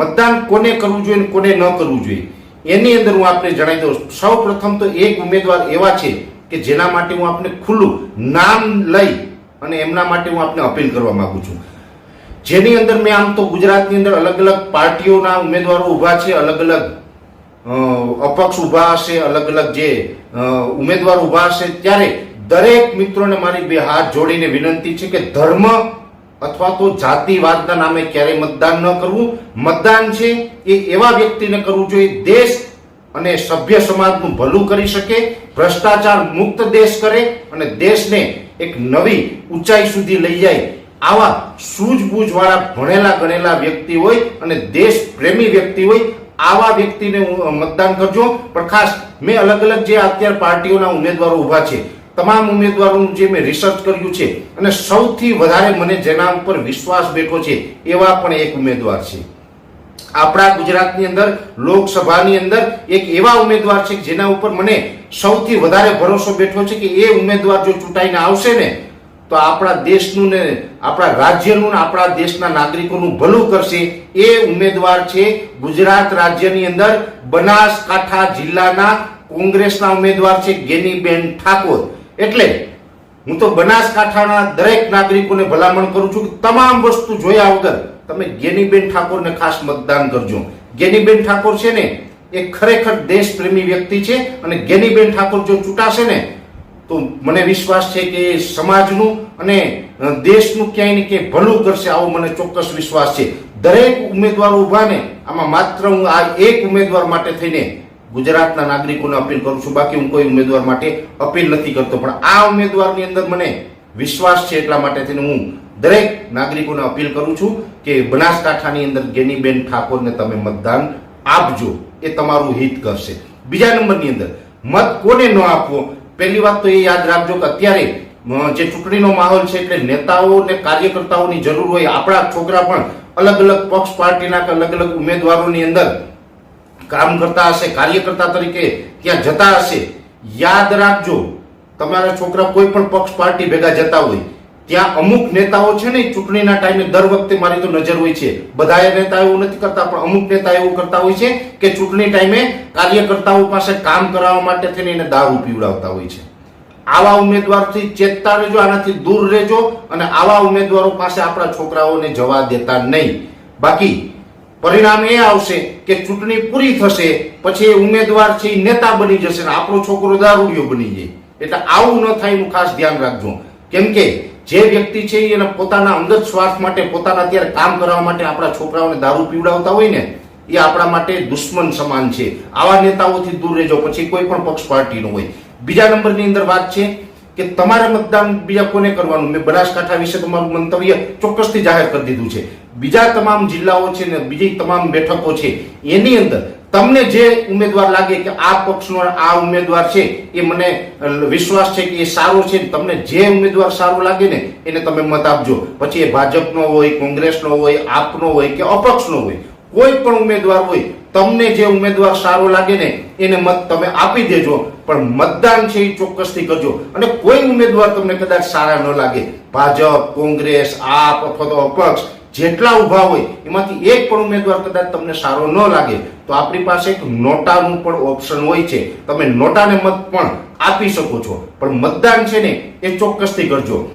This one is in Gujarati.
મતદાન કોને કરવું જોઈએ અને કોને ન કરવું જોઈએ? એની અંદર હું આપને જણાવી દઉં. સૌ પ્રથમ તો એક ઉમેદવાર એવા છે કે જેના માટે હું આપને ખુલ્લું નામ લઈ અને એમના માટે હું આપને અપીલ કરવા માંગુ છું. જેની અંદર મેં આમ તો ગુજરાતની અંદર અલગ અલગ પાર્ટીઓના ઉમેદવારો ઊભા છે, અલગ અલગ અપક્ષ ઊભા હશે, અલગ અલગ જે ઉમેદવારો ઊભા હશે, ત્યારે દરેક મિત્રોને મારી બે હાથ જોડીને વિનંતી છે કે ધર્મ અથવા તો જાતિવાદના નામે ક્યારેય મતદાન ન કરવું. મતદાન છે એ એવા વ્યક્તિને કરવું જોઈએ દેશ અને સભ્ય સમાજનું ભલું કરી શકે, ભ્રષ્ટાચાર મુક્ત દેશ કરે અને દેશને એક નવી ઊંચાઈ સુધી લઈ જાય. આવા સૂઝબૂઝ વાળા ભણેલા ગણેલા વ્યક્તિ હોય અને દેશ પ્રેમી વ્યક્તિ હોય, આવા વ્યક્તિને મતદાન કરજો. પણ ખાસ મેં અલગ અલગ જે અત્યારે પાર્ટીઓના ઉમેદવારો ઊભા છે તમામ ઉમેદવારોનું જે મેં રિસર્ચ કર્યું છે અને સૌથી વધારે મને જેના ઉપર વિશ્વાસ બેઠો છે એવા પણ એક ઉમેદવાર છે. આપણા ગુજરાતની અંદર, લોકસભાની અંદર એક એવા ઉમેદવાર છે જેના ઉપર મને સૌથી વધારે ભરોસો બેઠો છે કે એ ઉમેદવાર જો ચૂંટાઈને આવશે ને, તો આપણા દેશનું ને આપણા રાજ્યનું ને આપણા દેશના નાગરિકોનું ભલું કરશે એ ઉમેદવાર છે ગુજરાત રાજ્યની અંદર બનાસકાંઠા જિલ્લાના કોંગ્રેસના ઉમેદવાર છે ગેનીબેન ઠાકોર. એટલે હું તો બનાસકાંઠાના દરેક નાગરિકોને ભલામણ કરું છું કે તમામ વસ્તુ જોયા વગર તમે ગેનીબેન ઠાકોરને ખાસ મતદાન કરજો. ગેનીબેન ઠાકોર છે ને, એ ખરેખર દેશપ્રેમી વ્યક્તિ છે અને ગેનીબેન ઠાકોર જો ચૂંટાશે ને, તો મને વિશ્વાસ છે કે સમાજનું અને દેશનું ક્યાંય ને ક્યાંય ભલું કરશે આવો મને ચોક્કસ વિશ્વાસ છે. દરેક ઉમેદવારો ઊભા ને, આમાં માત્ર હું આ એક ઉમેદવાર માટે થઈને ગુજરાતના નાગરિકોને અપીલ કરું છું. બાકી હું કોઈ ઉમેદવાર માટે અપીલ નથી કરતો. પણ આ ઉમેદવારની અંદર મને વિશ્વાસ છે એટલા માટે થઈને હું દરેક નાગરિકોને અપીલ કરું છું કે બનાસકાંઠાની અંદર ગેનીબેન ઠાકોરને તમે મતદાન આપજો. એ તમારું હિત કરશે. બીજા નંબરની અંદર, મત કોને ન આપવો? પહેલી વાત તો એ યાદ રાખજો કે અત્યારે જે ચૂંટણીનો માહોલ છે એટલે નેતાઓ ને કાર્યકર્તાઓની જરૂર હોય. આપણા છોકરા પણ અલગ અલગ પક્ષ પાર્ટીના અલગ અલગ ઉમેદવારોની અંદર કામ કરતા હશે, કાર્યકર્તા તરીકે ત્યાં જતા હશે. યાદ રાખજો, તમારા છોકરા કોઈ પણ પક્ષ પાર્ટી ભેગા જતા હોય, ત્યાં અમુક નેતાઓ છે ને, ચૂંટણીના ટાઈમે દર વખતે મારી તો નજર હોય છે. બધા નેતા એવું નથી કરતા, પણ અમુક નેતા એવું કરતા હોય છે કે ચૂંટણી ટાઈમે કાર્યકર્તાઓ પાસે કામ કરાવવા માટે થઈને એને દારૂ પીવડાવતા હોય છે. આવા ઉમેદવારથી ચેતતા રહેજો, આનાથી દૂર રહેજો અને આવા ઉમેદવારો પાસે આપણા છોકરાઓને જવા દેતા નહીં. બાકી પરિણામ એ આવશે કે ચૂંટણી પૂરી થશે, પછી એ ઉમેદવાર છે નેતા બની જશે ને આપણો છોકરો દારૂડિયો બની જાય. એટલે આવું ન થાય એનું ખાસ ધ્યાન રાખજો. કેમ કે જે વ્યક્તિ છે એના પોતાના અંગત સ્વાર્થ માટે, પોતાના અત્યારે કામ કરવા માટે આપણા છોકરાઓને દારૂ પીવડાવતા હોય ને એ આપણા માટે દુશ્મન સમાન છે. આવા નેતાઓથી દૂર રહેજો, પછી કોઈ પણ પક્ષ પાર્ટીનો હોય. બીજા નંબરની અંદર વાત છે કે તમારે મતદાન બીજા કોને કરવાનું? મેં બનાસકાંઠા વિશે તમારું મંતવ્ય ચોક્કસથી જાહેર કરી દીધું છે. બીજા તમામ જિલ્લાઓ છે ને બીજી તમામ બેઠકો છે, એની અંદર તમને જે ઉમેદવાર લાગે કે આ પક્ષનો આ ઉમેદવાર છે, એ મને વિશ્વાસ છે કે એ સારો છે, તમને જે ઉમેદવાર સારો લાગે ને, એને તમે મત આપજો. પછી એ ભાજપનો હોય, કોંગ્રેસનો હોય, આપનો હોય કે અપક્ષનો હોય કોઈ પણ ઉમેદવાર હોય, તમને જે ઉમેદવાર સારો લાગે ને, એને મત તમે આપી દેજો, પણ મતદાન છે એ ચોક્કસથી કરજો. અને કોઈ ઉમેદવાર તમને કદાચ સારા ન લાગે, ભાજપ, કોંગ્રેસ, આપ અથવા તો અપક્ષ, જેટલા ઊભા હોય, એમાંથી એક પણ ઉમેદવાર કદાચ તમને સારો ન લાગે, તો આપણી પાસે એક નોટાનું પણ ઓપ્શન હોય છે. તમે નોટાને મત પણ આપી શકો છો, પણ મતદાન છે ને, એ ચોક્કસથી કરજો.